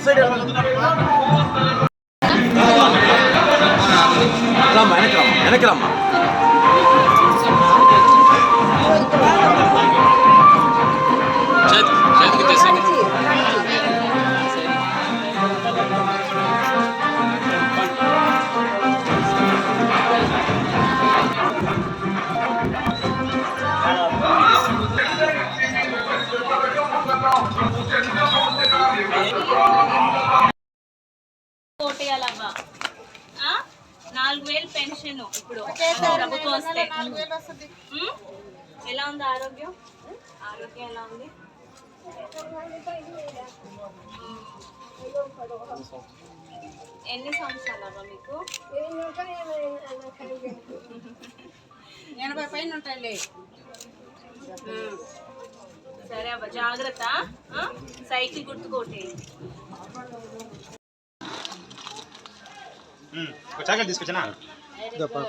masa dia lama enak lama enak lama Thank. Pension ఇప్పుడు. ప్రభుత్వం వస్తే? ఎలా ఉంది ఆరోగ్యం? ఆరోగ్యం ఎలా ఉంది. ఎన్ని సంవత్సరాలు అవ్వ మీకు? ఎనభై పైన ఉంటాయిలే. సరే అవ్వ జాగ్రత్త? సైకిల్ గుర్తుకోటి చాకలి తీసుకొచ్చానా? Very good.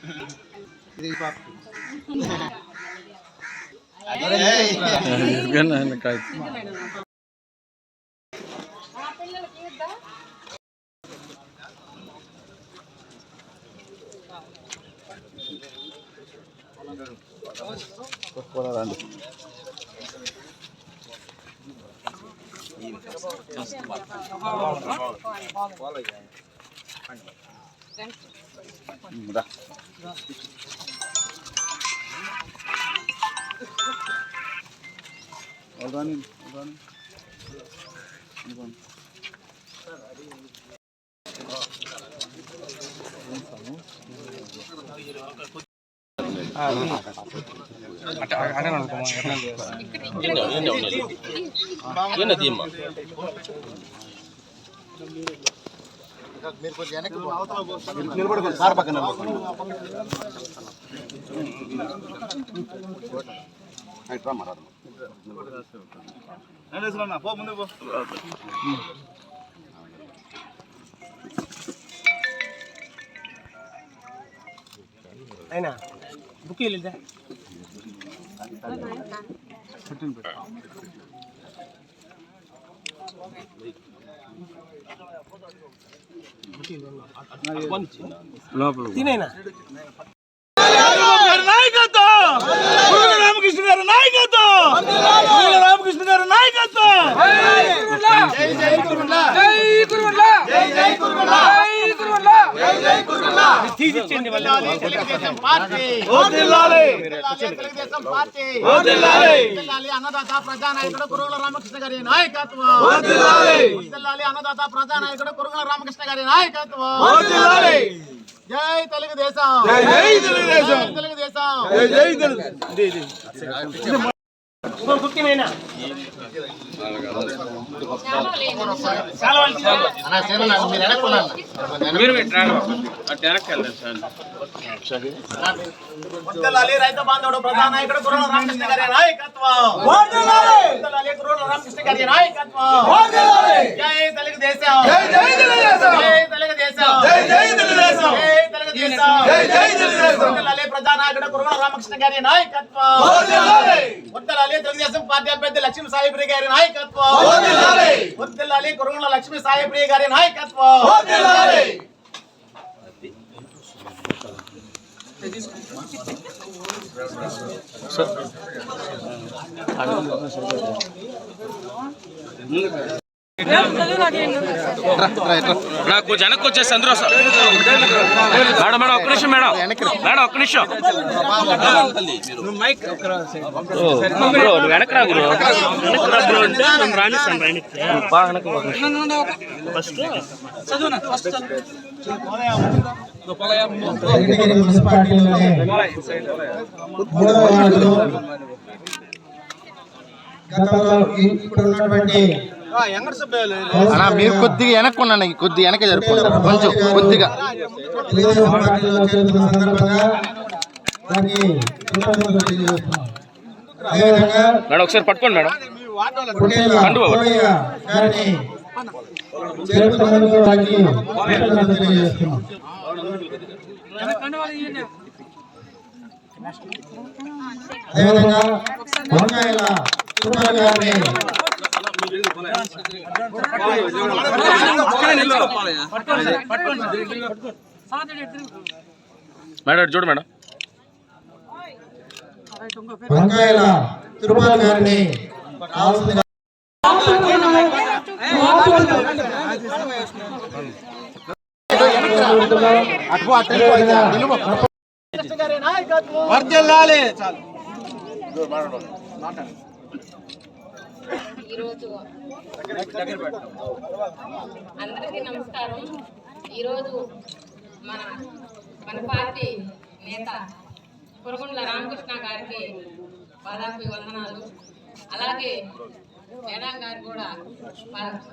Mm -hmm. Three puppy. అదే ఏ గన్న ఏంటమ్మా సార్ పక్కన పో ముందు పో అయినా బుక్ వెళ్ళిందా తినేనా నాయకత్వం పురుగుల రామకృష్ణ గారి నాయకత్వం రామకృష్ణ గారి నాయకత్వం తెలుగుదేశం పార్టీ వదిలాలి వర్ధిల్లాలి అన్నదాత ప్రజానాయకుడు కురుగుల రామకృష్ణ గారి నాయకత్వం అన్నదాత ప్రజానాయకుడు కురుగుల రామకృష్ణ గారి నాయకత్వం జై తెలుగుదేశం. జై జై తెలుగుదేశం. జై తెలుగుదేశం. జై జై మీరు రైతు బాంధవుడు ప్రజానాయకుడు కురుగుల రామకృష్ణ గారి నాయకత్వం. వర్ధిల్లాలి కురుగుల రామకృష్ణ గారి నాయకత్వం. జై తెలుగుదేశం. జై జై తెలుగుదేశం. జై తెలుగుదేశం జై జై తెలుగుదేశం జై తెలుగుదేశం జై జై తెలుగుదేశం వర్ధిల్లాలి ప్రజానాయకుడు కురుగుల రామకృష్ణ గారి నాయకత్వం వదిలాలి వర్ధిల్లాలి తెలుగుదేశం పార్టీ అభ్యర్థి లక్ష్మీ సాయిప్రియ గారి నాయకత్వం. వదిలాలి వర్ధిల్లాలి కురుగుల లక్ష్మీ సాయిప్రియ గారి నాయకత్వం. వదిలాలి నాకు వెనక్కి వచ్చే అందరూ మేడం మేడం ఒక్క నిమిషం మేడం. మేడం ఒక్క నిమిషం. బ్రో నువ్వు వెనక రా గురు వెనక్కి రా బ్రో. అంటే నేను రాణిస్తాను రాణిస్తే మూడవ వార్డులో గతంలో ఇప్పుడు ఉన్నటువంటి అన్నా మీరు కొద్దిగా వెనక్కున్నాను కొద్దిగా వెనక జరుపుకుంటారు కొంచెం కొద్దిగా. మేడం ఒకసారి పట్టుకోండి మేడం. అదేవిధంగా వంకాయల తిరుపతి గారిని మేడం చూడు మేడం. వంకాయల తిరుపతి గారిని కావాల్సిందిగా ఈరోజు. అందరికీ నమస్కారం. ఈరోజు మన మన పార్టీ నేత కురగుండ్ల రామకృష్ణ గారికి పాదాపి వందనాలు. అలాగే మేడం గారు కూడా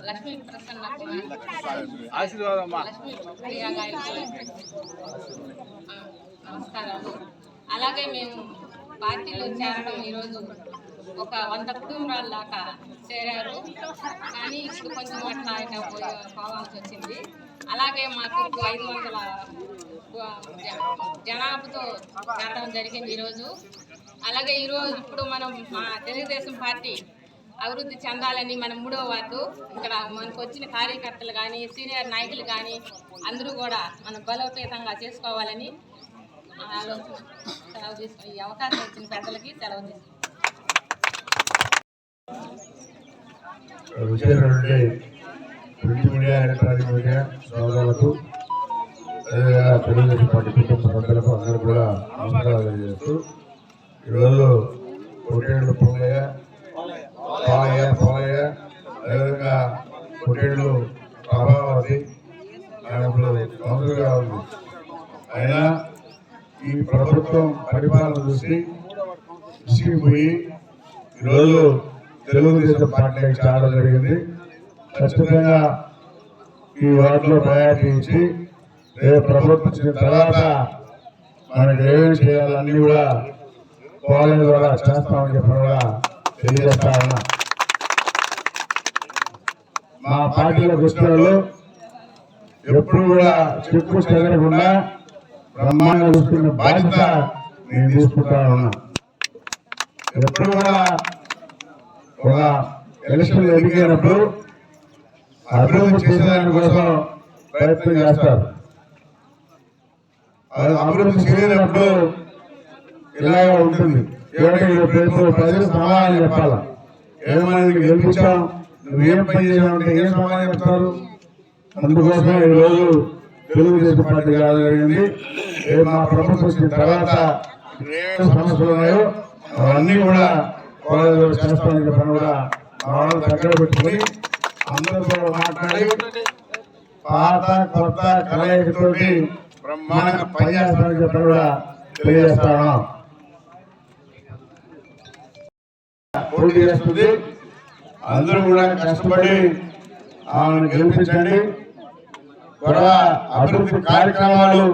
లక్ష్మీ ప్రసన్న లక్ష్మీ ప్రియా గారికి నమస్కారాలు అలాగే మేము పార్టీలో చేరడం ఈరోజు ఒక వంద కుటుంబాల దాకా చేరారు. కానీ ఇప్పుడు కొంచెం అట్లా ఇట్లా పోయి పోవాల్సి వచ్చింది. అలాగే మాకు ఐదు వందల జనాభాతో చేరడం జరిగింది ఈరోజు. అలాగే ఈరోజు ఇప్పుడు మనం మా తెలుగుదేశం పార్టీ అభివృద్ధి చెందాలని మన మూడో వార్డు ఇక్కడ మనకు వచ్చిన కార్యకర్తలు కానీ సీనియర్ నాయకులు కానీ అందరూ కూడా మనం బలోపేతంగా చేసుకోవాలని ఆలోచన సెలవు తీసుకుని ఈ అవకాశం ఇచ్చిన పెద్దలకి సెలవు తీసుకుంటాం విజయనగరంలో ప్రింట్ మీడియా ఎలక్ట్రానిక్ మీడియా సోదరులకు అదేవిధంగా తెలుగుదేశం పార్టీ కుటుంబ సభ్యులకు అందరూ కూడా నమస్కారాలు తెలియజేస్తూ ఈరోజు పొట్టేళ్ళు పొంగయ్య పాలయ్య పోలయ్య అదేవిధంగా పొట్టేళ్ళు ప్రభావతి ఆయన ఇప్పుడు మంత్రిగా ఉంది. అయినా ఈ ప్రభుత్వం పరిపాలన చూసి విసిగిపోయి ఈరోజు తెలుగుదేశం పార్టీకి చాలా జరిగింది. ఖచ్చితంగా ఈ వార్డులో ప్రయాణించి ఏ ప్రభుత్వం వచ్చిన తర్వాత మనకి ఏమేమి చేయాలన్నీ కూడా పోలింగ్ ద్వారా చేస్తామని చెప్పిన కూడా తెలియజేస్తా ఉన్నా. మా పార్టీలో వచ్చిన ఎప్పుడు కూడా చెప్పు చెదరకుండా బ్రహ్మాండంగా చూసుకునే బాధ్యత నేను తీసుకుంటా ఉన్నా. ఎప్పుడు కూడా ఒక ఎలక్షన్ ఎదిగినప్పుడు అభివృద్ధి చేసేదాని కోసం ప్రయత్నం చేస్తారు. అది అభివృద్ధి చేయనప్పుడు ఇలాగే ఉంటుంది. ఏమంటే ప్రజలు సమాధానం చెప్పాలా. ఏమైనా గెలిపించాం నువ్వేం పని చేయాలంటే ఏం సమాధానం చెప్తారు? అందుకోసమే ఈ రోజు తెలుగుదేశం పార్టీ కాదు జరిగింది. మా ప్రభుత్వం వచ్చిన తర్వాత సమస్యలు ఉన్నాయో అవన్నీ కూడా కోడలు చేస్తామని చెప్పని కూడా వాళ్ళు దగ్గర పెట్టుకుని అందరితో మాట్లాడి పాత కొత్త కలయికతోటి బ్రహ్మాండంగా పనిచేస్తామని చెప్పని కూడా తెలియజేస్తాను పోటీ చేస్తుంది. అందరూ కూడా కష్టపడి ఆమెను గెలిపించండి. కూడా అభివృద్ధి కార్యక్రమాలు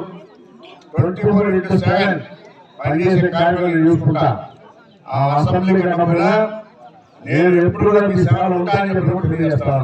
ట్వంటీ ఫోర్ ఇంటూ సెవెన్ పనిచేసే కార్యక్రమాలు చూసుకుంటా. ఆ అసెంబ్లీ నేను ఎప్పుడు కూడా మీ సేవలు ఉంటానని చెప్పి కూడా తెలియజేస్తా